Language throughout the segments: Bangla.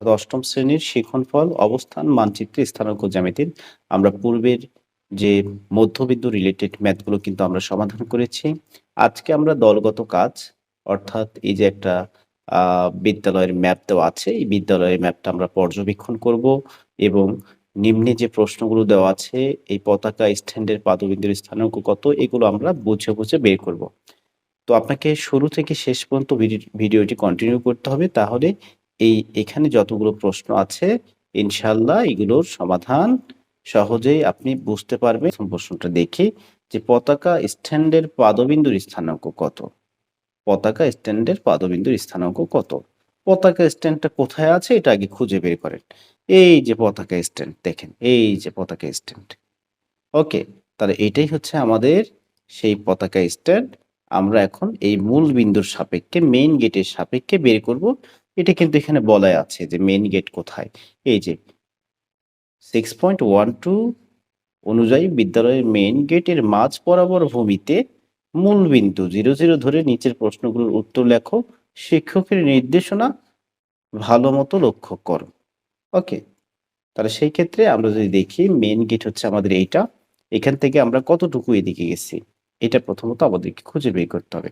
অষ্টম শ্রেণির শিক্ষণফল অবস্থান, মানচিত্রে, স্থানাঙ্ক জ্যামিতির আমরা পূর্বের যে মধ্যবিন্দু রিলেটেড ম্যাথগুলো কিন্তু আমরা সমাধান করেছি। আজকে আমরা দলগত কাজ, অর্থাৎ এই যে একটা বিদ্যালয়ের ম্যাপ দেওয়া আছে, এই বিদ্যালয়ের ম্যাপটা আমরা পর্যবেক্ষণ করব এবং নিম্নে যে প্রশ্নগুলো দেওয়া আছে, এই পতাকা স্ট্যান্ডের পাদবিন্দুর স্থানাঙ্ক কত, এগুলো আমরা বুঝে বুঝে বের করব। তো আপনাকে শুরু থেকে শেষ পর্যন্ত ভিডি- ভিডিওটি কন্টিনিউ করতে হবে, তাহলে এই এখানে যতগুলো প্রশ্ন আছে ইনশাল্লাহ এগুলোর সমাধান সহজেই আপনি বুঝতে পারবেন। প্রথম প্রশ্নটা দেখি, যে পতাকা স্ট্যান্ডের পাদবিন্দুর স্থানাঙ্ক কত? পতাকা স্ট্যান্ডের পাদবিন্দুর স্থানাঙ্ক কত? পতাকা স্ট্যান্ডটা কোথায় আছে? এটা আগে খুঁজে বের করেন। এই যে পতাকা স্ট্যান্ড, দেখেন, এই যে পতাকা স্ট্যান্ড। ওকে, তাহলে এটাই হচ্ছে আমাদের সেই পতাকা স্ট্যান্ড। আমরা এখন এই মূল বিন্দুর সাপেক্ষে মেইন গেটের সাপেক্ষে বের করব। এটা কিন্তু এখানে বলাই আছে যে মেইন গেট কোথায়? এই যে সিক্স পয়েন্ট ওয়ান টু অনুযায়ী বিদ্যালয়ের মেইন গেটের মাঝ বরাবর ভূমিতে মূল বিন্দু জিরো জিরো ধরে নিচের প্রশ্নগুলোর উত্তর লেখো, শিক্ষকের নির্দেশনা ভালো মতো লক্ষ্য করো। ওকে তাহলে সেই ক্ষেত্রে আমরা যদি দেখি মেইন গেট হচ্ছে আমাদের এইটা, এখান থেকে আমরা কতটুকু এদিকে গেছি? এটা প্রথমত আমাদেরকে খুঁজে বের করতে হবে।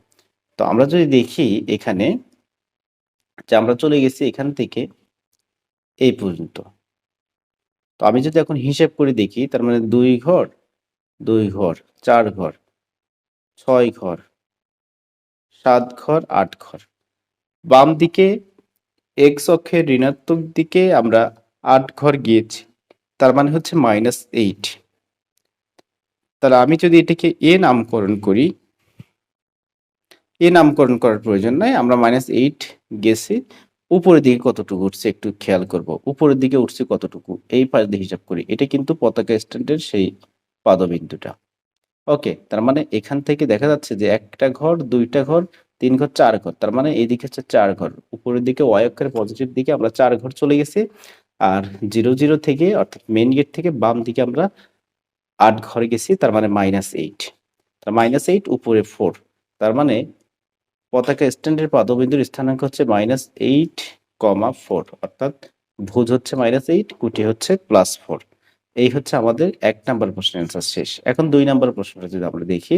তো আমরা যদি দেখি এখানে যে আমরা চলে গেছি এখান থেকে এই পর্যন্ত। তো আমি যদি এখন হিসেব করে দেখি, তার মানে দুই ঘর দুই ঘর, চার ঘর, ছয় ঘর, সাত ঘর, আট ঘর। বাম দিকে এক্স অক্ষের ঋণাত্মক দিকে আমরা আট ঘর গিয়েছি, তার মানে হচ্ছে মাইনাস এইট তাহলে আমি যদি এটাকে এ নামকরণ করি এ নামকরণ করার প্রয়োজন নাই। আমরা মাইনাস এইট গেছি। উপরের দিকে কতটুকু উঠছে একটু খেয়াল করব। উপরের দিকে উঠছে কতটুকু? এই পাশ দিয়ে হিসাব করি। এটা কিন্তু পতাকা স্ট্যান্ডের সেই পাদবিন্দুটা। ওকে তার মানে এখান থেকে দেখা যাচ্ছে যে একটা ঘর, দুইটা ঘর, তিন ঘর, চার ঘর। তার মানে এইদিকে হচ্ছে চার ঘর। উপরের দিকে অক্ষের পজিটিভ দিকে আমরা চার ঘর চলে গেছি। আর জিরো জিরো থেকে, অর্থাৎ মেন গেট থেকে বাম দিকে আমরা আট ঘর গেছি। তার মানে মাইনাস এইট তার মাইনাস এইট উপরে ফোর তার মানে পতাকা স্ট্যান্ডের পাদবিন্দুর স্থানাঙ্ক হচ্ছে মাইনাস এইট কমা ফোর অর্থাৎ ভুজ হচ্ছে মাইনাস এইট কুটি হচ্ছে প্লাস ফোর এই হচ্ছে আমাদের এক নাম্বার প্রশ্নের অ্যান্সার শেষ। এখন দুই নাম্বার প্রশ্নটা যদি আমরা দেখি,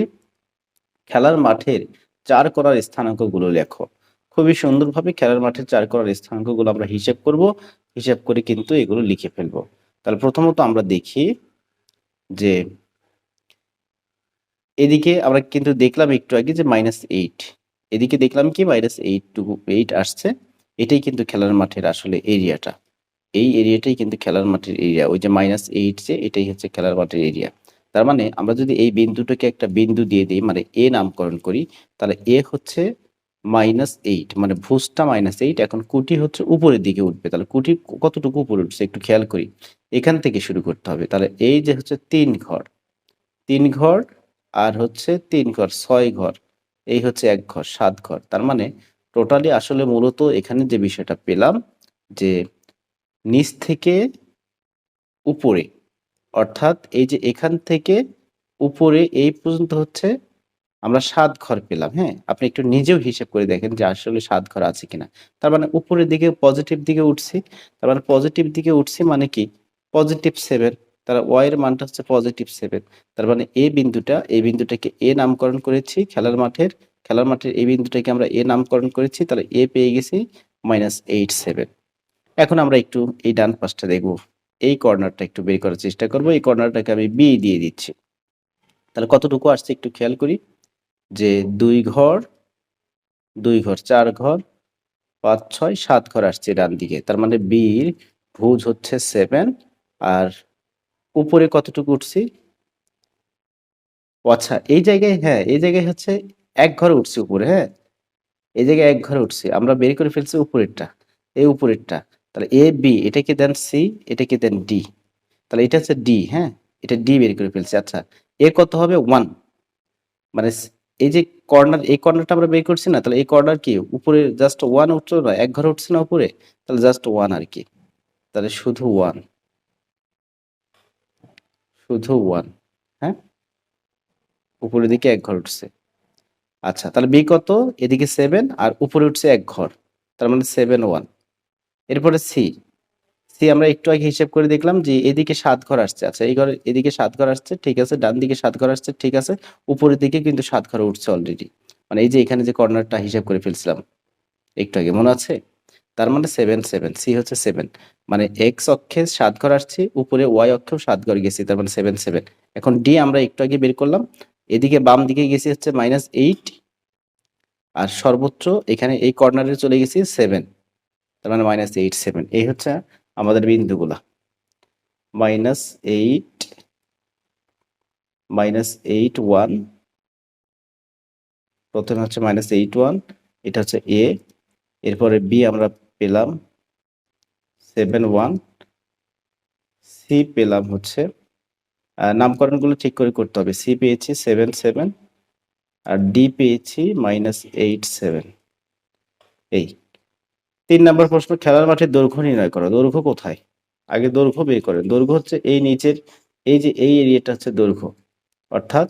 খেলার মাঠের চার করার স্থানাঙ্কগুলো লেখো। খুবই সুন্দরভাবে খেলার মাঠের চার করার স্থানাঙ্কগুলো আমরা হিসেব করব, হিসাব করে কিন্তু এগুলো লিখে ফেলব। তাহলে প্রথমত আমরা দেখি যে এদিকে আমরা কিন্তু দেখলাম একটু আগে যে মাইনাস এইট এদিকে দেখলাম কি মাইনাস এইট টু এইট আসছে। এটাই কিন্তু খেলার মাঠের আসলে এরিয়াটা এই এরিয়াটাই কিন্তু খেলার মাঠের এরিয়া ওই যে মাইনাস এইট যে, এটাই হচ্ছে খেলার মাঠের এরিয়া তার মানে আমরা যদি এই বিন্দুটাকে একটা বিন্দু দিয়ে দিই মানে এ নামকরণ করি, তাহলে এ হচ্ছে মাইনাস এইট মানে ভুজটা মাইনাস এইট এখন কুটি হচ্ছে উপরের দিকে উঠবে। তাহলে কুটি কতটুকু উপরে উঠছে একটু খেয়াল করি। এখান থেকে শুরু করতে হবে। তাহলে এই যে হচ্ছে তিন ঘর তিন ঘর আর হচ্ছে তিন ঘর, ছয় ঘর। এই হচ্ছে এক ঘর, সাত ঘর। তার মানে টোটালি আসলে মূলত এখানে যে বিষয়টা পেলাম যে নিচ থেকে উপরে, অর্থাৎ এই যে এখান থেকে উপরে এই পর্যন্ত হচ্ছে আমরা সাত ঘর পেলাম হ্যাঁ? আপনি একটু নিজেও হিসেব করে দেখেন যে আসলে সাত ঘর আছে কিনা। তার মানে উপরের দিকে পজিটিভ দিকে উঠছি, তার মানে পজিটিভ দিকে উঠছি মানে কি? পজিটিভ সেভেন তার ওয়াই এর মানটা হচ্ছে পজিটিভ সেভেন তার মানে এ বিন্দুটা এই বিন্দুটাকে এ নামকরণ করেছি, খেলার মাঠের খেলার মাঠের এই বিন্দুটাকে আমরা এ নামকরণ করেছি, তাহলে এ পেয়ে গেছি মাইনাস এইট সেভেন এখন আমরা একটু এই ডান পাশটা দেখব। এই কর্নারটা একটু বের করার চেষ্টা করব। এই কর্নারটাকে আমি বি দিয়ে দিচ্ছি। তাহলে কতটুকু আসছে একটু খেয়াল করি। যে দুই ঘর দুই ঘর, চার ঘর, পাঁচ, ছয়, সাত ঘর আসছে ডান দিকে। তার মানে বির ভুজ হচ্ছে সেভেন আর উপরে কতটুকু উঠছি? আচ্ছা এই জায়গায় হ্যাঁ এই জায়গায় হচ্ছে এক ঘরে উঠছি উপরে হ্যাঁ? এই জায়গায় এক ঘরে উঠছি, আমরা বের করে ফেলছি উপরেরটা, এই উপরেরটা। তাহলে এ বি এটাকে দেন সি এটাকে দেন ডি তাহলে এটা হচ্ছে ডি হ্যাঁ? এটা ডি বের করে ফেলছি আচ্ছা। এ কত হবে? ওয়ান মানে এই যে কর্নার এই কর্নারটা আমরা বের করছি না, তাহলে এই কর্নার কি? উপরে জাস্ট ওয়ান উঠছে না, এক ঘরে উঠছে না উপরে? তাহলে জাস্ট ওয়ান আর কি। তাহলে শুধু ওয়ান শুধু ওয়ান হ্যাঁ? উপরের দিকে এক ঘর উঠছে। আচ্ছা তাহলে বি কত? এদিকে সেভেন আর উপরে উঠছে এক ঘর, তার মানে সেভেন ওয়ান এরপরে সি সি আমরা একটু আগে হিসেব করে দেখলাম যে এদিকে সাত ঘর আসছে। আচ্ছা এই ঘর এদিকে সাত ঘর আসছে, ঠিক আছে, ডান দিকে সাত ঘর আসছে, ঠিক আছে, উপরের দিকে কিন্তু সাত ঘর উঠছে অলরেডি মানে এই যে এখানে যে কর্নারটা হিসাব করে ফেলছিলাম, একটু আগে, মনে আছে? তার মানে সেভেন সেভেন সি হচ্ছে সেভেন মানে এক্স অক্ষে সাত ঘর আসছে উপরে ওয়াই অক্ষেও সাত ঘর গেছি তার মানে সেভেন সেভেন এখন ডি আমরা একটু আগে বের করলাম এদিকে বাম দিকে গেছি হচ্ছে মাইনাস এইট আর সর্বোচ্চ এখানে এই কর্নারে চলে গেছি সেভেন তার মানে মাইনাস এইট সেভেন এই হচ্ছে আমাদের বিন্দুগুলা। Minus eight minus eight one প্রথমে হচ্ছে মাইনাস এইট ওয়ান এটা হচ্ছে এ এরপরে বি আমরা পেলাম সেভেন ওয়ান সি পেলাম হচ্ছে নামকরণগুলো ঠিক করে করতে হবে। সি পেয়েছি সেভেন সেভেন আর ডি পেয়েছি মাইনাস এইট সেভেন এই, তিন নম্বর প্রশ্ন, খেলার মাঠে দৈর্ঘ্য নির্ণয় করো। দৈর্ঘ্য কোথায়? আগে দৈর্ঘ্য বের করেন। দৈর্ঘ্য হচ্ছে এই নিচের, এই যে এই এরিয়াটা হচ্ছে দৈর্ঘ্য। অর্থাৎ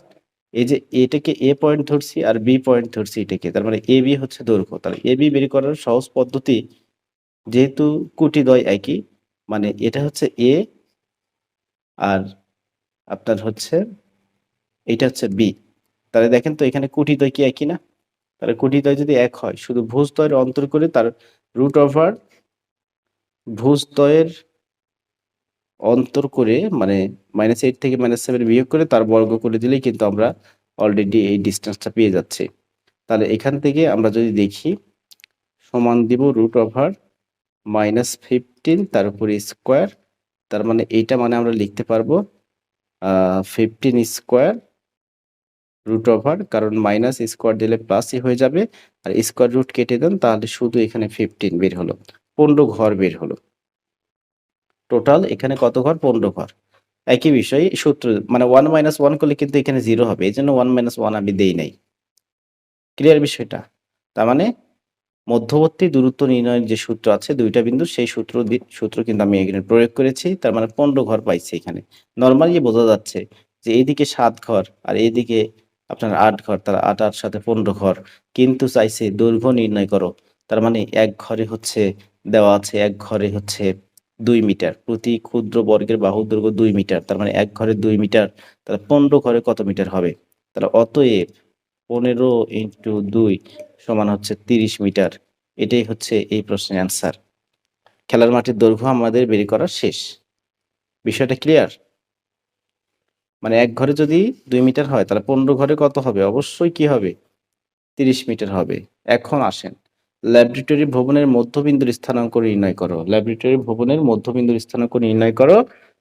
এই যে এটাকে এ পয়েন্ট ধরছি আর বি পয়েন্ট ধরছি এটাকে, তার মানে এ বি হচ্ছে দৈর্ঘ্য। তাহলে এ বি বের করার সহজ পদ্ধতি যেহেতু কুটি দ্বয় একই মানে এটা হচ্ছে এ আর আপনার হচ্ছে এটা হচ্ছে বি তাহলে দেখেন তো এখানে কুটি দ্বয় কি একই না? তাহলে কুটি দ্বয় যদি এক হয়, শুধু ভুজ দ্বয়ের অন্তর করে তার রুট ওভার ভুজ দ্বয়ের অন্তর করে মানে মাইনাস এইট থেকে মাইনাস সেভেন বিয়োগ করে তার বর্গ করে দিলেই কিন্তু আমরা অলরেডি এই ডিস্টেন্সটা পেয়ে যাচ্ছি। তাহলে এখান থেকে আমরা যদি দেখি, সমান দিব রুট ওভার মাইনাস ফিফটিন তার উপরে স্কোয়ার তার মানে এইটা মানে আমরা লিখতে পারব ফিফটিন স্কোয়ার রুট ওভার কারণ মাইনাস স্কোয়ার দিলে প্লাসই হয়ে যাবে, আর স্কোয়ার রুট কেটে দেন তাহলে শুধু এখানে ফিফটিন বের হলো, পনেরো ঘর বের হলো। টোটাল এখানে কত ঘর? পনেরো ঘর। একই বিষয়, সূত্র মানে ওয়ান মাইনাস ওয়ান করলে কিন্তু এখানে জিরো হবে। এই জন্য ওয়ান মাইনাস ওয়ান আমি দেই নাই। ক্লিয়ার বিষয়টা? তার মানে মধ্যবর্তী দূরত্ব নির্ণয়ের যে সূত্র আছে, দুইটা বিন্দু, সেই সূত্র সূত্র কিন্তু আমি এখানে প্রয়োগ করেছি। তার মানে পনেরো ঘর পাইছি এখানে। নর্মালি বোঝা যাচ্ছে যে এইদিকে সাত ঘর আর এইদিকে আপনার আট ঘর তার আট আট সাথে পনেরো ঘর। কিন্তু চাইছে দৈর্ঘ্য নির্ণয় করো। তার মানে এক ঘরে হচ্ছে, দেওয়া আছে এক ঘরে হচ্ছে দুই মিটার, প্রতি ক্ষুদ্র বর্গের বাহু দৈর্ঘ্য দুই মিটার, তার মানে এক ঘরে দুই মিটার, তাহলে পনেরো ঘরে কত মিটার হবে? তাহলে অতএব পনেরো ইন্টু দুই সমান হচ্ছে তিরিশ মিটার, এটাই হচ্ছে এই প্রশ্নের অ্যান্সার খেলার মাঠের দৈর্ঘ্য আমাদের বের করা শেষ। বিষয়টা ক্লিয়ার মানে এক ঘরে যদি দুই মিটার হয়, তাহলে পনেরো ঘরে কত হবে? অবশ্যই কি হবে? তিরিশ মিটার হবে। এখন আসেন। ল্যাবরেটরি ভবনের মধ্যবিন্দুর স্থানাঙ্ক নির্ণয় করো। ল্যাবরেটরি ভবনের মধ্যবিন্দুর স্থানাঙ্ক নির্ণয় করো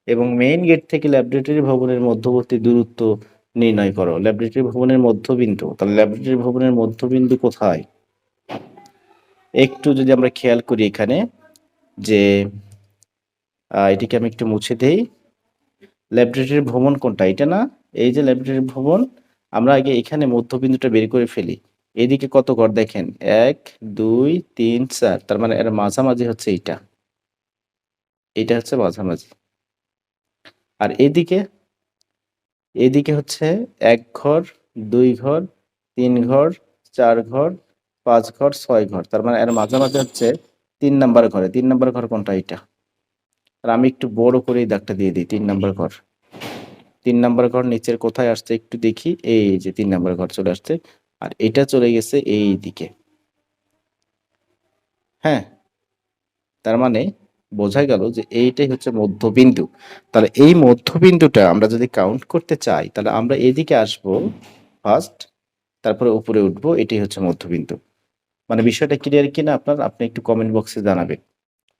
এবং মেইন গেট থেকে ল্যাবরেটরি ভবনের মধ্যবর্তী দূরত্ব নির্ণয় করো। ল্যাবরেটরি ভবনের মধ্যবিন্দু, তাহলে ল্যাবরেটরি ভবনের মধ্যবিন্দু কোথায়? একটু যদি আমরা খেয়াল করি এখানে যে এটিকে আমি একটু মুছে দেই। ল্যাবরেটরি ভবন কোনটা? এটা না? এই যে ল্যাবরেটরি ভবন, আমরা আগে এখানে মধ্যবিন্দুটা বের করে ফেলি। এদিকে কত ঘর দেখেন? এক, দুই, তিন, চার। তার মানে এর মাঝামাঝি হচ্ছে এইটা। এটা হচ্ছে মাঝামাঝি। আর এদিকে এদিকে হচ্ছে এক ঘর, দুই ঘর, তিন ঘর, চার ঘর, পাঁচ ঘর, ছয় ঘর। তার মানে এর মাঝামাঝি হচ্ছে তিন নাম্বার ঘরে। তিন নাম্বার ঘর কোনটা? এইটা। আর আমি একটু বড় করে এই দাগটা দিয়ে দিই, তিন নাম্বার ঘর। তিন নাম্বার ঘর নিচের কোথায় আসছে একটু দেখি। এই যে তিন নাম্বার ঘর চলে আসছে। আর এটা চলে গেছে এই দিকে। হ্যাঁ তার মানে বোঝা গেল যে এইটাই হচ্ছে মধ্যবিন্দু। তাহলে এই মধ্যবিন্দুটা আমরা যদি কাউন্ট করতে চাই, তাহলে আমরা এদিকে আসব ফার্স্ট তারপরে উপরে উঠবো, এটাই হচ্ছে মধ্যবিন্দু। মানে বিষয়টা ক্লিয়ার কিনা আপনার, আপনি একটু কমেন্ট বক্সে জানাবেন।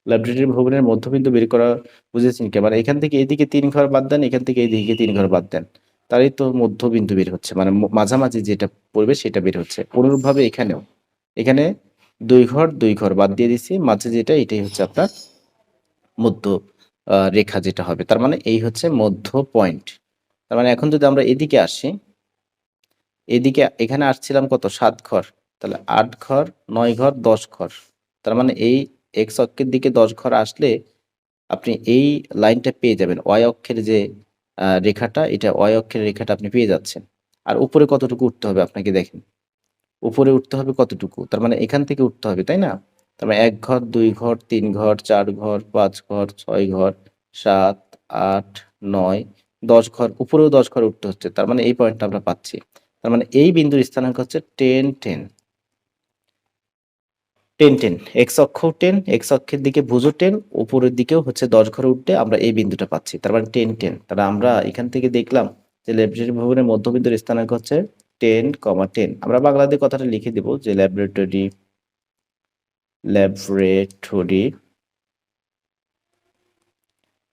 লাইব্রেরি ভবনের মধ্যবিন্দু বের করা বুঝেছেন কি? মানে এখান থেকে এইদিকে তিন ঘর বাদ দেন, এখান থেকে এইদিকে তিন ঘর বাদ দেন। তারই তো মধ্যবিন্দু বের হচ্ছে। মানে মাঝামাঝি যেটা পড়বে সেটা বের হচ্ছে। অনুরূপভাবে এখানেও। এখানে দুই ঘর দুই ঘর বাদ দিয়ে দিছি। মাঝে যেটা, এটাই হচ্ছে আপনার মধ্য রেখা যেটা হবে। তার মানে এই হচ্ছে মধ্য পয়েন্ট তার মানে এখন যদি আমরা এদিকে আসি, এদিকে এখানে আসছিলাম কত? সাত ঘর। তাহলে আট ঘর, নয় ঘর, দশ ঘর। তার মানে এই এক্স অক্ষের দিকে দশ ঘর আসলে আপনি এই লাইনটা পেয়ে যাবেন। ওয়াই অক্ষের যে রেখাটা, এটা ওয়াই অক্ষের রেখাটা আপনি পেয়ে যাচ্ছেন। আর উপরে কতটুকু উঠতে হবে আপনাকে দেখেন। উপরে উঠতে হবে কতটুকু? তার মানে এখান থেকে উঠতে হবে, তাই না? তার মানে এক ঘর, দুই ঘর, তিন ঘর, চার ঘর, পাঁচ ঘর, ছয় ঘর, সাত, আট, নয়, দশ ঘর, উপরেও দশ ঘর উঠতে হচ্ছে। তার মানে এই পয়েন্টটা আমরা পাচ্ছি। তার মানে এই বিন্দুর স্থানাঙ্ক হচ্ছে ten ten ten ten, x অক্ষ টেন, এক্স অক্ষের দিকে ভুজো টেন, উপরের দিকেও হচ্ছে দশ ঘরে উঠতে আমরা এই বিন্দুটা পাচ্ছি। তার মানে টেন টেন। তাহলে আমরা এখান থেকে দেখলাম যে ল্যাবরেটরি ভবনের মধ্যবিন্দুর স্থানাঙ্ক হচ্ছে টেন, কমা টেন। আমরা বাংলাতে কথাটা লিখে দেব যে ল্যাবরেটরি ল্যাবরেটরি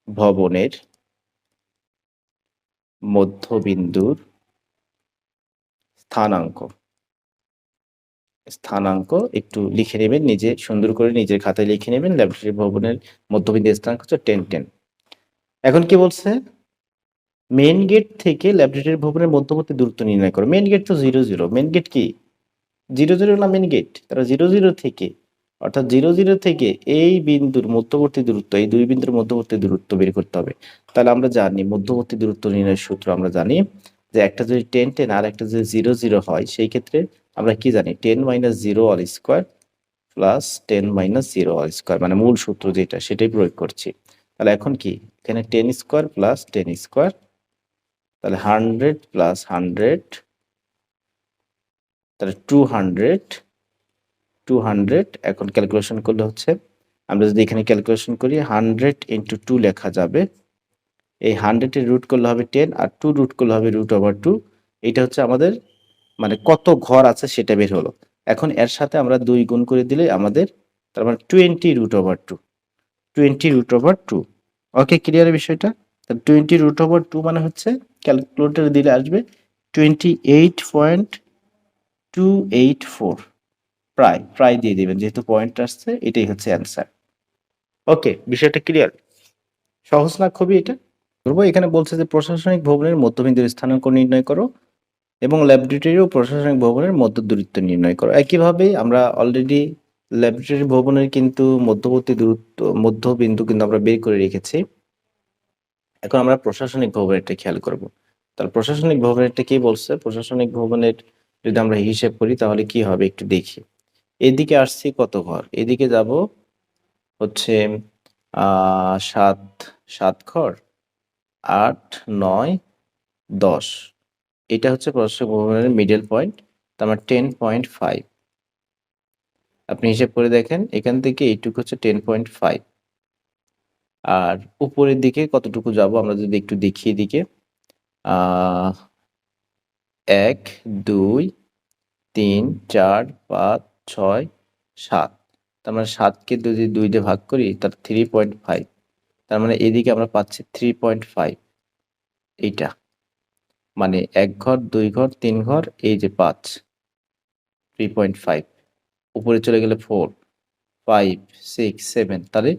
ভবনের মধ্যবিন্দুর স্থানাঙ্ক। স্থানাঙ্ক একটু লিখে নেবেন, নিজে সুন্দর করে নিজের খাতায় লিখে নেবেন, ল্যাবরেটরি ভবনের মধ্যবিন্দু স্থানাঙ্ক হচ্ছে টেন টেন এখন কি বলছে? মেন গেট থেকে ল্যাবরেটরি ভবনের মধ্যবর্তী দূরত্ব নির্ণয় করো। মেন গেট তো জিরো জিরো মেন গেট কি? জিরো জিরো না মেন গেট তারা জিরো জিরো থেকে, অর্থাৎ জিরো জিরো থেকে এই বিন্দুর মধ্যবর্তী দূরত্ব, এই দুই বিন্দুর মধ্যবর্তী দূরত্ব বের করতে হবে। তাহলে আমরা জানি, মধ্যবর্তী দূরত্ব নির্ণয়ের সূত্র আমরা জানি যে একটা যদি টেন টেন আর একটা যদি জিরো জিরো হয়, সেই ক্ষেত্রে আমরা কি জানি? Ten minus zero all square plus ten minus zero all square মানে মূল সূত্র যেটা, সেটাই প্রয়োগ করছি। তাহলে এখন কি? এখানে ten square plus ten square তাহলে হান্ড্রেড প্লাস হান্ড্রেড তাহলে টু হান্ড্রেড টু হান্ড্রেড এখন ক্যালকুলেশন করলে হচ্ছে, আমরা যদি এখানে ক্যালকুলেশন করি হান্ড্রেড ইন্টু টু লেখা যাবে। এই হান্ড্রেডের রুট করলে হবে টেন আর টু রুট করলে হবে রুট ওভার টু এটা হচ্ছে আমাদের মানে কত ঘর আছে সেটা বের হলো। এখন এর সাথে আমরা দুই গুণ করে দিলে আমাদের তার মানে twenty root over two twenty root over two okay clear বিষয়টা? টোয়েন্টি রুট ওভার টু মানে হচ্ছে ক্যালকুলেটর দিলে আসবে twenty eight point two eight four প্রায় প্রায় দিয়ে দিবেন, যেহেতু পয়েন্ট আসছে, এটাই হচ্ছে অ্যান্সার ওকে বিষয়টা ক্লিয়ার সহজ না খুবই এটা? করব এখানে বলছে যে প্রশাসনিক ভবনের মধ্যবিন্দুর স্থানাঙ্ক নির্ণয় করো। এবং ল্যাবরেটরি ও প্রশাসনিক ভবনের মধ্য দূরত্ব নির্ণয় করো। একইভাবে আমরা অলরেডি ল্যাবরেটরি ভবনের কিন্তু মধ্যবর্তী দূরত্ব, মধ্যবিন্দু কিন্তু আমরা বের করে রেখেছি। এখন আমরা প্রশাসনিক ভবনেরটা খেয়াল করব। তাহলে প্রশাসনিক ভবনেরটা কি বলছে? প্রশাসনিক ভবনের যদি আমরা হিসেব করি তাহলে কি হবে একটু দেখি। এদিকে আসছি কত ঘর? এদিকে যাব হচ্ছে সাত সাত ঘর, আট, নয়, দশ। এটা হচ্ছে প্রশাসনিক ভবনের মিডল পয়েন্ট তার টেন পয়েন্ট ফাইভ আপনি হিসেব করে দেখেন, এখান থেকে এইটুকু হচ্ছে টেন পয়েন্ট ফাইভ আর উপরের দিকে কতটুকু যাব আমরা যদি একটু দেখি এদিকে আহ, এক, দুই, তিন, চার, পাঁচ, ছয়, সাত। তার মানে সাতকে যদি দুই দিয়ে ভাগ করি, তার থ্রি পয়েন্ট ফাইভ তার মানে এদিকে আমরা পাচ্ছি থ্রি পয়েন্ট ফাইভ এইটা। মানে এক ঘর, দুই ঘর, তিন ঘর, এই যে পাঁচ। থ্রি পয়েন্ট ফাইভ উপরে চলে গেলে ফোর ফাইভ সিক্স সেভেন তাহলে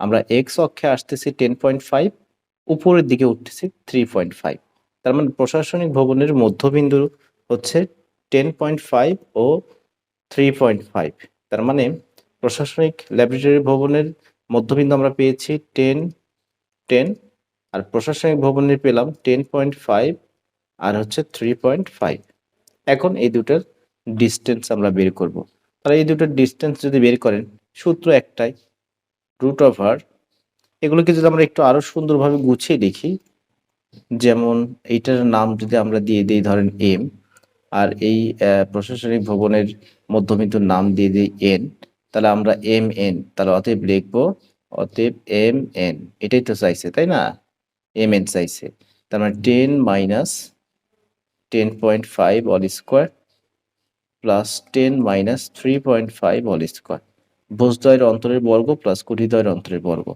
আমরা এক্স অক্ষে আসতেছি টেন পয়েন্ট ফাইভ উপরের দিকে উঠতেছি থ্রি পয়েন্ট ফাইভ তার মানে প্রশাসনিক ভবনের মধ্যবিন্দু হচ্ছে টেন পয়েন্ট ফাইভ ও থ্রি পয়েন্ট ফাইভ তার মানে প্রশাসনিক ল্যাবরেটরি ভবনের মধ্যবিন্দু আমরা পেয়েছি টেন টেন আর প্রশাসনিক ভবনের পেলাম টেন পয়েন্ট ফাইভ আর হচ্ছে থ্রি পয়েন্ট ফাইভ এখন এই দুটার ডিস্টেন্স আমরা বের করব। তাহলে এই দুটোর ডিস্টেন্স যদি বের করেন, সূত্র একটাই রুট ওভার এগুলোকে যদি আমরা একটু আরও সুন্দরভাবে গুছিয়ে লিখি যেমন এইটার নাম যদি আমরা দিয়ে দিই, ধরেন এম আর এই প্রশাসনিক ভবনের মধ্যবিন্দুর নাম দিয়ে দিই এন তাহলে আমরা এম এন তাহলে অতএব লিখব, অতএব এম এন এটাই তো চাইছে, তাই না? এম এন চাইছে। তার মানে ten minus ten point five all square plus ten minus three point five all square অন্তরের বর্গ প্লাস কুটিদ্বয়ের অন্তরের বর্গ।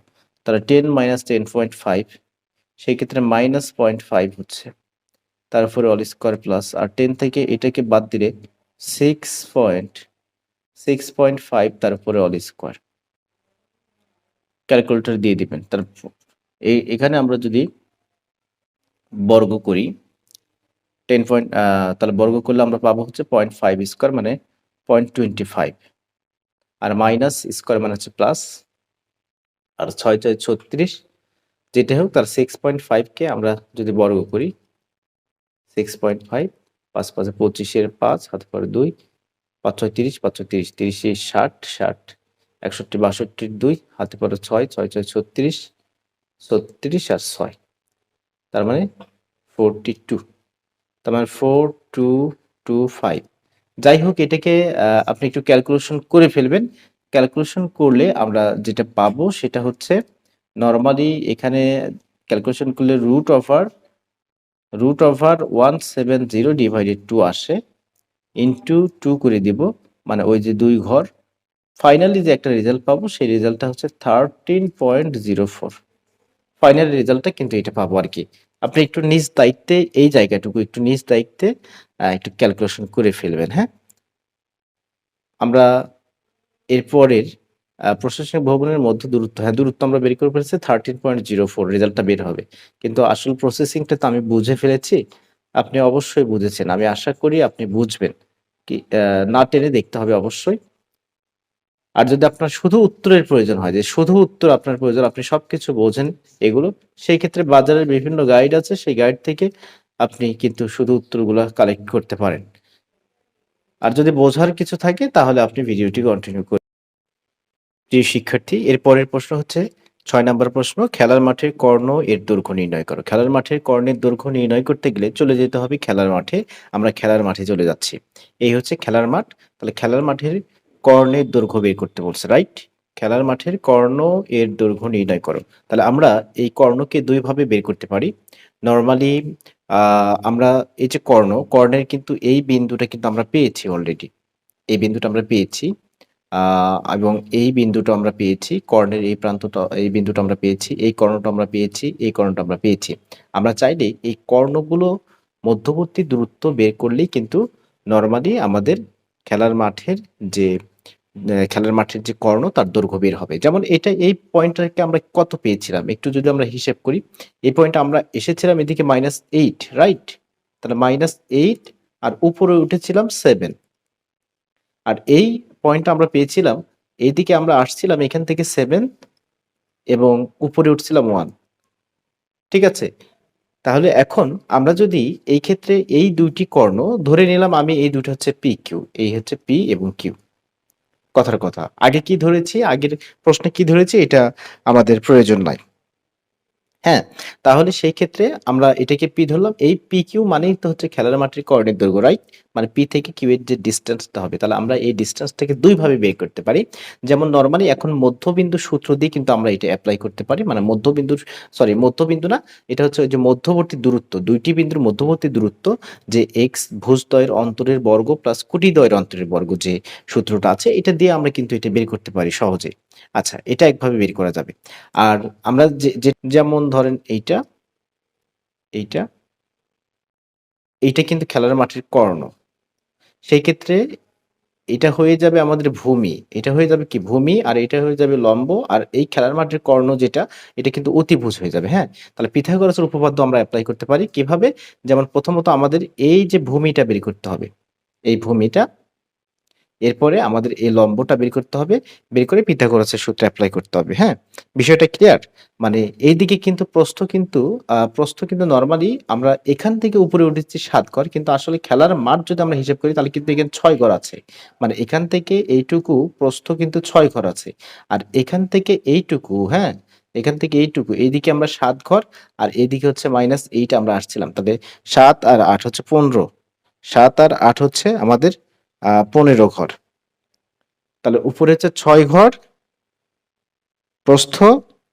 তাহলে ten minus ten point five সেই ক্ষেত্রে মাইনাস পয়েন্ট ফাইভ হচ্ছে। তারপরে অল স্কোয়ার প্লাস আর টেন থেকে এটাকে বাদ দিলে six point six point five তারপরে অল স্কোয়ার ক্যালকুলেটর দিয়ে দিবেন। তার এই এখানে আমরা যদি বর্গ করি টেন পয়েন্ট তাহলে বর্গ করলে আমরা পাবো হচ্ছে পয়েন্ট ফাইভ স্কোয়ার মানে পয়েন্ট টোয়েন্টি ফাইভ আর মাইনাস স্কোয়ার মানে হচ্ছে প্লাস আর ছয় ছয় ছত্রিশ, যেটা হোক তার সিক্স পয়েন্ট ফাইভকে আমরা যদি বর্গ করি সিক্স পয়েন্ট ফাইভ পাঁচ পাঁচে পঁচিশের পাঁচ, হাত পরে দুই, পাঁচ ছয় তিরিশ, পাঁচ ছয় তিরিশ, তিরিশে ষাট ষাট, একষট্টি, বাষট্টির দুই, হাতে পড়ে ছয় ছয় ছয় ছত্রিশ ছত্রিশ আর ছয়। তার মানে ফোরটি টু তার ফোর টু টু ফাইভ যাই হোক, এটাকে আপনি একটু ক্যালকুলেশন করে ফেলবেন। ক্যালকুলেশন করলে আমরা যেটা পাবো সেটা হচ্ছে নর্মালি এখানে ক্যালকুলেশন করলে root over root over one seven zero divided two আসে ইন্টু টু করে দিব মানে ওই যে দুই ঘর। ফাইনালি যে একটা রেজাল্ট পাবো, সেই রেজাল্টটা হচ্ছে thirteen point zero four final রেজাল্টটা কিন্তু এটা পাবো আর কি। আপনি একটু নিজ দায়িত্বে এই জায়গাটুকু একটু নিজ দায়িত্বে একটু ক্যালকুলেশন করে ফেলবেন হ্যাঁ? আমরা এরপরের প্রশাসনিক ভবনের মধ্যে দূরত্ব হ্যাঁ দূরত্ব আমরা বের করে ফেলেছি থার্টিন পয়েন্ট জিরো ফোর রেজাল্টটা বের হবে। কিন্তু আসল প্রসেসিংটা তো আমি বুঝে ফেলেছি, আপনি অবশ্যই বুঝেছেন। আমি আশা করি আপনি বুঝবেন কি না টেনে দেখতে হবে অবশ্যই। আর যদি আপনার শুধু উত্তরের প্রয়োজন হয়, যে শুধু উত্তর আপনার প্রয়োজন, আপনি সবকিছু বোঝেন এগুলো, সেই ক্ষেত্রে বাজারের বিভিন্ন গাইড আছে, সেই গাইড থেকে আপনি কিন্তু শুধু উত্তরগুলো কালেক্ট করতে পারেন। আর যদি বোঝার কিছু থাকে, তাহলে আপনি ভিডিওটি কন্টিনিউ করুন প্রিয় শিক্ষার্থী, এর পরের প্রশ্ন হচ্ছে, ছয় নম্বর প্রশ্ন, খেলার মাঠের কর্ণ এর দৈর্ঘ্য নির্ণয় করো। খেলার মাঠের কর্ণের দৈর্ঘ্য নির্ণয় করতে গেলে চলে যেতে হবে খেলার মাঠে, আমরা খেলার মাঠে চলে যাচ্ছি। এই হচ্ছে খেলার মাঠ। তাহলে খেলার মাঠের কর্ণের দৈর্ঘ্য বের করতে বলছে রাইট খেলার মাঠের কর্ণ এর দৈর্ঘ্য নির্ণয় করো। তাহলে আমরা এই কর্ণকে দুইভাবে বের করতে পারি। নর্মালি আমরা এই যে কর্ণ, কর্ণের কিন্তু এই বিন্দুটা কিন্তু আমরা পেয়েছি অলরেডি এই বিন্দুটা আমরা পেয়েছি এবং এই বিন্দুটা আমরা পেয়েছি, কর্ণের এই প্রান্তটা এই বিন্দুটা আমরা পেয়েছি, এই কর্ণটা আমরা পেয়েছি, এই কর্ণটা আমরা পেয়েছি। আমরা চাইলে এই কর্ণগুলো মধ্যবর্তী দূরত্ব বের করলেই কিন্তু নর্মালি আমাদের খেলার মাঠের যে খেলার মাঠের যে কর্ণ, তার দৈর্ঘ্য বের হবে। যেমন এটা, এই পয়েন্টটাকে আমরা কত পেয়েছিলাম? একটু যদি আমরা হিসেব করি, এই পয়েন্টে আমরা এসেছিলাম এদিকে মাইনাস এইট রাইট তাহলে মাইনাস এইট আর উপরে উঠেছিলাম সেভেন আর এই পয়েন্টটা আমরা পেয়েছিলাম এইদিকে আমরা আসছিলাম এখান থেকে সেভেন এবং উপরে উঠছিলাম ওয়ান ঠিক আছে? তাহলে এখন আমরা যদি এই ক্ষেত্রে এই দুইটি কর্ণ ধরে নিলাম, আমি এই দুটো হচ্ছে পি কিউ এই হচ্ছে পি এবং কিউ কথার কথা। আগে কি ধরেছি? আগের প্রশ্নে কি ধরেছি? এটা আমাদের প্রয়োজন নাই। হ্যাঁ তাহলে সেই ক্ষেত্রে আমরা এটাকে পি ধরলাম। এই পি কিউ মানেই তো হচ্ছে খেলার মাঠের কর্ণের দৈর্ঘ্য রাইট মানে পি থেকে কিউ এর যে ডিস্টেন্সটা হবে, তাহলে আমরা এই ডিস্টেন্সটাকে দুইভাবে বের করতে পারি। যেমন নর্মালি এখন মধ্যবিন্দু সূত্র দিয়ে কিন্তু আমরা এটা অ্যাপ্লাই করতে পারি। মানে মধ্যবিন্দুর সরি মধ্যবিন্দু না, এটা হচ্ছে ওই যে মধ্যবর্তী দূরত্ব, দুইটি বিন্দুর মধ্যবর্তী দূরত্ব, যে এক্স ভুজদ্বয়ের অন্তরের বর্গ প্লাস কোটিদ্বয়ের অন্তরের বর্গ যে সূত্রটা আছে, এটা দিয়ে আমরা কিন্তু এটা বের করতে পারি সহজে। আচ্ছা এটা একভাবে বের করা যাবে। আর আমরা যে যেমন ধরেন এইটা এইটা এইটা কিন্তু খেলার মাঠের কর্ণ। সেই ক্ষেত্রে এটা হয়ে যাবে আমাদের ভূমি। এটা হয়ে যাবে কি? ভূমি, আর এটা হয়ে যাবে লম্ব, আর এই খেলার মাঠের কর্ণ যেটা, এটা কিন্তু অতিভুজ হয়ে যাবে হ্যাঁ? তাহলে পিথাগোরাসের উপপাদ্য আমরা অ্যাপ্লাই করতে পারি কীভাবে? যেমন প্রথমত আমাদের এই যে ভূমিটা বের করতে হবে, এই ভূমিটা এরপরে আমাদের এই লম্বটা বের করতে হবে, বের করে পিথাগোরাসের সূত্র অ্যাপ্লাই করতে হবে হ্যাঁ? বিষয়টা ক্লিয়ার মানে এইদিকে কিন্তু প্রস্থ কিন্তু প্রস্থ কিন্তু নর্মালি আমরা এখান থেকে উপরে উঠেছি সাত ঘর কিন্তু আসলে খেলার মাঠ যদি আমরা হিসাব করি, তাহলে কিন্তু এখানে ছয় ঘর আছে। মানে এখান থেকে এইটুকু প্রস্থ কিন্তু ছয় ঘর আছে। আর এখান থেকে এইটুকু হ্যাঁ? এখান থেকে এইটুকু, এইদিকে আমরা সাত ঘর আর এইদিকে হচ্ছে মাইনাস এইট আমরা আসছিলাম। তাহলে সাত আর আট হচ্ছে পনেরো। সাত আর আট হচ্ছে আমাদের পনেরো ঘর। তাহলে উপরে হচ্ছে ছয় ঘর, প্রস্থ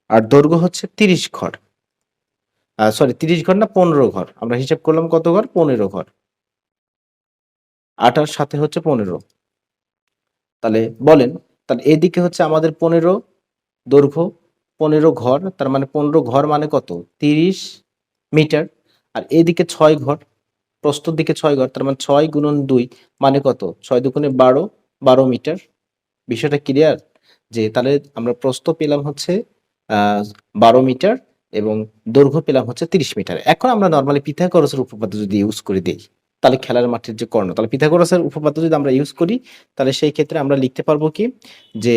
আর দৈর্ঘ্য হচ্ছে তিরিশ ঘর। সরি তিরিশ ঘর না পনেরো ঘর। আমরা হিসাব করলাম কত ঘর? পনেরো ঘর। আটার সাথে হচ্ছে পনেরো। তাহলে বলেন, তাহলে এদিকে হচ্ছে আমাদের পনেরো দৈর্ঘ্য, পনেরো ঘর, তার মানে পনেরো ঘর মানে কত? তিরিশ মিটার। আর এদিকে ছয় ঘর প্রস্তর দিকে ছয় ঘর, তার মানে ছয় গুণন দুই মানে কত? ছয় দুগুণে বারো বারো মিটার। বিষয়টা ক্লিয়ার যে তাহলে আমরা প্রস্থ পেলাম হচ্ছে বারো মিটার এবং দৈর্ঘ্য পেলাম হচ্ছে তিরিশ মিটার। এখন আমরা নর্মালি পিথাগোরাসের উপপাদ্য যদি ইউজ করে দিই, তাহলে খেলার মাঠের যে কর্ণ, তাহলে পিথাগোরাসের উপপাদ্য যদি আমরা ইউজ করি, তাহলে সেই ক্ষেত্রে আমরা লিখতে পারব কি? যে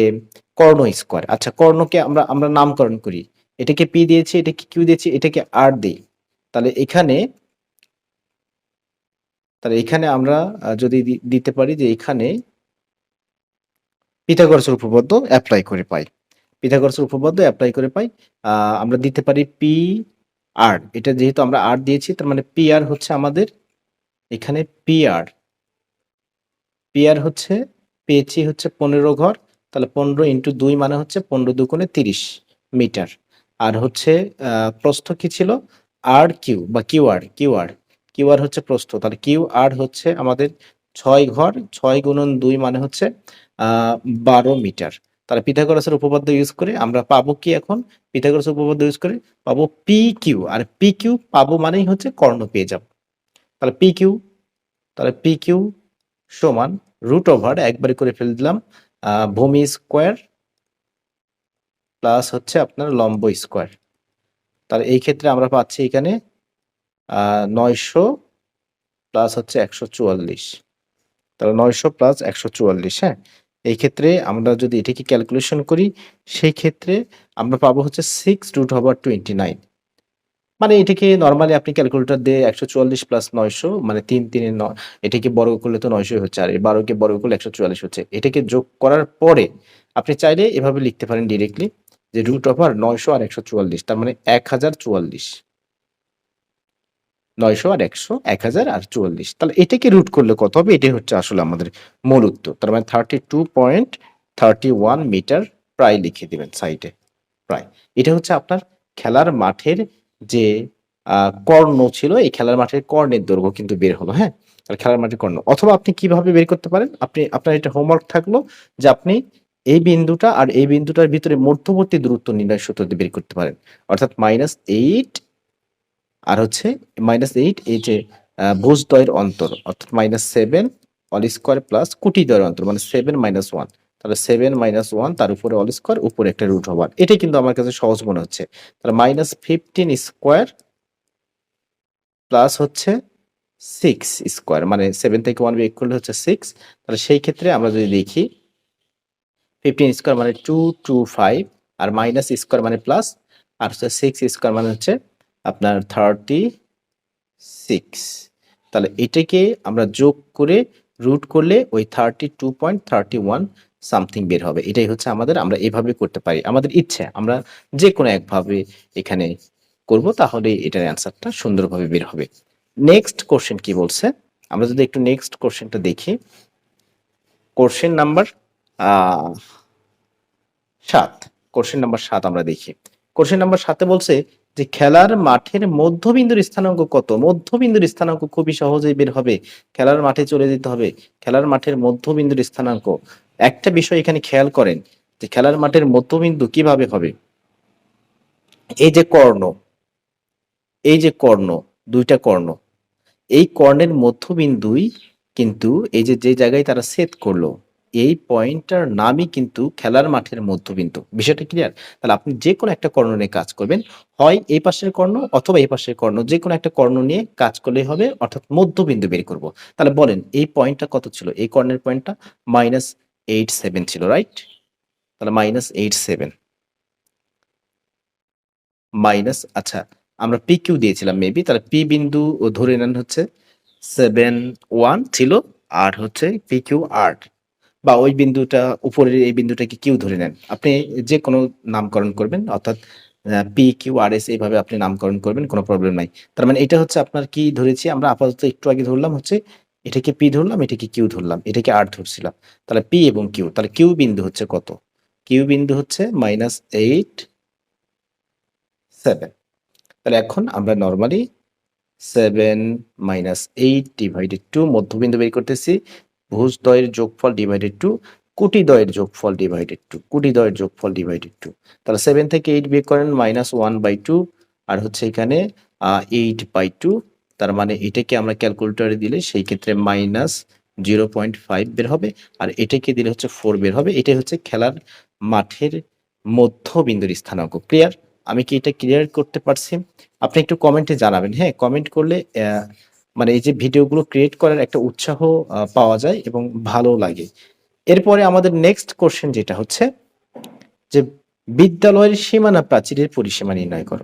কর্ণ স্কোয়ার আচ্ছা কর্ণকে আমরা আমরা নামকরণ করি। এটাকে পি দিয়েছি, এটাকে কিউ দিয়েছি, এটাকে আর দিই। তাহলে এখানে তাহলে এখানে আমরা যদি দিতে পারি যে এখানে পিথাগোরাসের উপপাদ্য অ্যাপ্লাই করে পাই। পিথাগোরাসের উপপাদ্য অ্যাপ্লাই করে পাই। আমরা দিতে পারি পি আর এটা যেহেতু আমরা আর দিয়েছি, তার মানে পি আর হচ্ছে আমাদের এখানে পি আর পি আর হচ্ছে, পেয়েছি হচ্ছে পনেরো ঘর, তাহলে পনেরো ইন্টু দুই মানে হচ্ছে পনেরো দুগুণে তিরিশ মিটার। আর হচ্ছে প্রস্থ কি ছিল? আর কিউ বা Q R Q R Q R হচ্ছে প্রস্থ। তাহলে কিউ আর হচ্ছে আমাদের ছয় ঘর, ছয় গুণন দুই মানে হচ্ছে বারো মিটার। তাহলে পিথাগোরাসের উপপাদ্য ইউজ করে আমরা পাবো কি এখন? পিথাগোরাসের উপপাদ্য ইউজ করে পাবো পি কিউ আর পি কিউ পাবো মানেই হচ্ছে কর্ণ পেয়ে যাব। তাহলে পি কিউ তাহলে পি কিউ সমান রুট ওভার একবারে করে ফেলে দিলাম ভূমি স্কোয়ার প্লাস হচ্ছে আপনার লম্ব স্কোয়ার তাহলে এই ক্ষেত্রে আমরা পাচ্ছি এখানে নয়শো প্লাস হচ্ছে একশো চুয়াল্লিশ। তাহলে নয়শো প্লাস একশো চুয়াল্লিশ হ্যাঁ? এই ক্ষেত্রে আমরা যদি এটাকে ক্যালকুলেশন করি, সেই ক্ষেত্রে আমরা পাবো হচ্ছে six root over twenty nine মানে এটাকে নর্মালি আপনি ক্যালকুলেটর দিয়ে একশো চুয়াল্লিশ প্লাস নয়শো মানে তিন তিনে নয় এটাকে বর্গ করলে তো নয়শো হচ্ছে, আর বারোকে বর্গ করলে একশো চুয়াল্লিশ হচ্ছে। এটাকে যোগ করার পরে আপনি চাইলে এভাবে লিখতে পারেন ডিরেক্টলি যে রুট ওভার নয়শো আর একশো চুয়াল্লিশ, তার মানে এক হাজার চুয়াল্লিশ। নয়শো আর একশো, এক হাজার আর চুয়াল্লিশ। তাহলে এটাকে রুট করলে কত হবে? এটাই হচ্ছে আসলে আমাদের মূল উত্তর। তার মানে thirty two point thirty one metre প্রায় লিখে দিবেন সাইডে প্রায়। এটা হচ্ছে আপনার খেলার মাঠের যে কর্ণ ছিল, এই খেলার মাঠের কর্ণের দৈর্ঘ্য কিন্তু বের হলো হ্যাঁ? আর খেলার মাঠের কর্ণ। অথবা আপনি কীভাবে বের করতে পারেন? আপনি, আপনার এটা হোমওয়ার্ক থাকল যে আপনি এই বিন্দুটা আর এই বিন্দুটার ভিতরে মধ্যবর্তী দূরত্ব নির্ণয় সূত্র দিয়ে বের করতে পারেন। অর্থাৎ মাইনাস এইট আর হচ্ছে মাইনাস এইট এই যে আহ, ভুজদ্বয়ের অন্তর অর্থাৎ minus seven all square plus কোটি দ্বয়ের অন্তর মানে সেভেন মাইনাস ওয়ান তাহলে সেভেন মাইনাস ওয়ান তার উপরে অল স্কোয়ার উপরে একটা রুট ওভার এটাই কিন্তু আমার কাছে সহজ মনে হচ্ছে। তাহলে মাইনাস ফিফটিন স্কোয়ার প্লাস হচ্ছে সিক্স স্কোয়ার মানে সেভেন থেকে ওয়ান বিয়োগ করলে হচ্ছে সিক্স তাহলে সেই ক্ষেত্রে আমরা যদি দেখি ফিফটিন স্কোয়ার মানে টু টু ফাইভ আর মাইনাস স্কোয়ার মানে প্লাস আর হচ্ছে সিক্স স্কোয়ার মানে হচ্ছে আপনার থার্টি সিক্স তাহলে এটাকে আমরা যোগ করে রুট করলে ওই thirty two point thirty one something বের হবে। এটাই হচ্ছে আমাদের, আমরা এভাবে করতে পারি। আমাদের ইচ্ছে, আমরা যে কোনো একভাবে এখানে করব, তাহলে এটার অ্যান্সারটা সুন্দরভাবে বের হবে। নেক্সট কোশ্চেন কি বলছে? আমরা যদি একটু নেক্সট কোশ্চেনটা দেখি। কোশ্চেন নাম্বার সাত। কোশ্চেন নাম্বার সাত আমরা দেখি। কোশ্চেন নাম্বার সাথে বলছে যে খেলার মাঠের মধ্যবিন্দুর স্থানাঙ্ক কত? মধ্যবিন্দুর স্থানাঙ্ক খুবই সহজেই বের হবে। খেলার মাঠে চলে যেতে হবে। খেলার মাঠের মধ্যবিন্দুর স্থানাঙ্ক। একটা বিষয় এখানে খেয়াল করেন যে খেলার মাঠের মধ্যবিন্দু কীভাবে হবে? এই যে কর্ণ, এই যে কর্ণ, দুইটা কর্ণ। এই কর্ণের মধ্যবিন্দুই কিন্তু এই যে যে জায়গায় তারা সেট করল এই পয়েন্টটার নামই কিন্তু খেলার মাঠের মধ্যবিন্দু। বিষয়টা ক্লিয়ার তাহলে আপনি যে কোনো একটা কর্ণ নিয়ে কাজ করবেন। হয় এই পাশের কর্ণ অথবা এই পাশের কর্ণ যে কোনো একটা কর্ণ নিয়ে কাজ করলেই হবে, অর্থাৎ মধ্যবিন্দু বের করব। তাহলে বলেন এই পয়েন্টটা কত ছিল? এই কর্ণের পয়েন্টটা মাইনাস এইট সেভেন ছিল রাইট তাহলে মাইনাস এইট সেভেন মাইনাস আচ্ছা আমরা পি কিউ দিয়েছিলাম মেবি তাহলে পি বিন্দু ধরে নেন হচ্ছে সেভেন ওয়ান ছিল, আর হচ্ছে পি কিউ আট। বা ওই বিন্দুটা, উপরের এই বিন্দুটাকে কিউ ধরে নেন। আপনি যে কোনো নামকরণ করবেন, অর্থাৎ পি কিউ আর এস এইভাবে আপনি নামকরণ করবেন, কোনো প্রবলেম নাই। তার মানে এটা হচ্ছে আপনার কি ধরেছি, আমরা আপাতত একটু আগে ধরলাম হচ্ছে, এটাকে পি ধরলাম, এটাকে কিউ ধরলাম, এটাকে আর ধরছিলাম। তাহলে পি এবং কিউ তাহলে কিউ বিন্দু হচ্ছে কত? কিউ বিন্দু হচ্ছে মাইনাস এইট সেভেন তাহলে এখন আমরা normally seven minus eight divided two মধ্যবিন্দু বের করতেছি ভুজদ্বয়ের যোগফল ডিভাইডেড টু কুটিদ্বয়ের যোগফল ডিভাইডেড টু কুটিদ্বয়ের যোগফল ডিভাইডেড টু তাহলে সেভেন থেকে এইট বের করেন মাইনাস ওয়ান বাই টু আর হচ্ছে এখানে এইট বাই টু তার মানে এটাকে আমরা ক্যালকুলেটরে দিলে সেই ক্ষেত্রে মাইনাস জিরো পয়েন্ট ফাইভ বের হবে, আর এটাকে দিলে হচ্ছে ফোর বের হবে। এটাই হচ্ছে খেলার মাঠের মধ্যবিন্দুর স্থানাঙ্ক। ক্লিয়ার আমি কি এটা ক্লিয়ার করতে পারছি? আপনি একটু কমেন্টে জানাবেন। হ্যাঁ কমেন্ট করলে মানে এই যে ভিডিওগুলো ক্রিয়েট করার একটা উৎসাহ পাওয়া যায় এবং ভালো লাগে। এরপরে আমাদের নেক্সট কোশ্চেন যেটা হচ্ছে যে বিদ্যালয়ের সীমানা প্রাচীরের পরিসীমা নির্ণয় করো।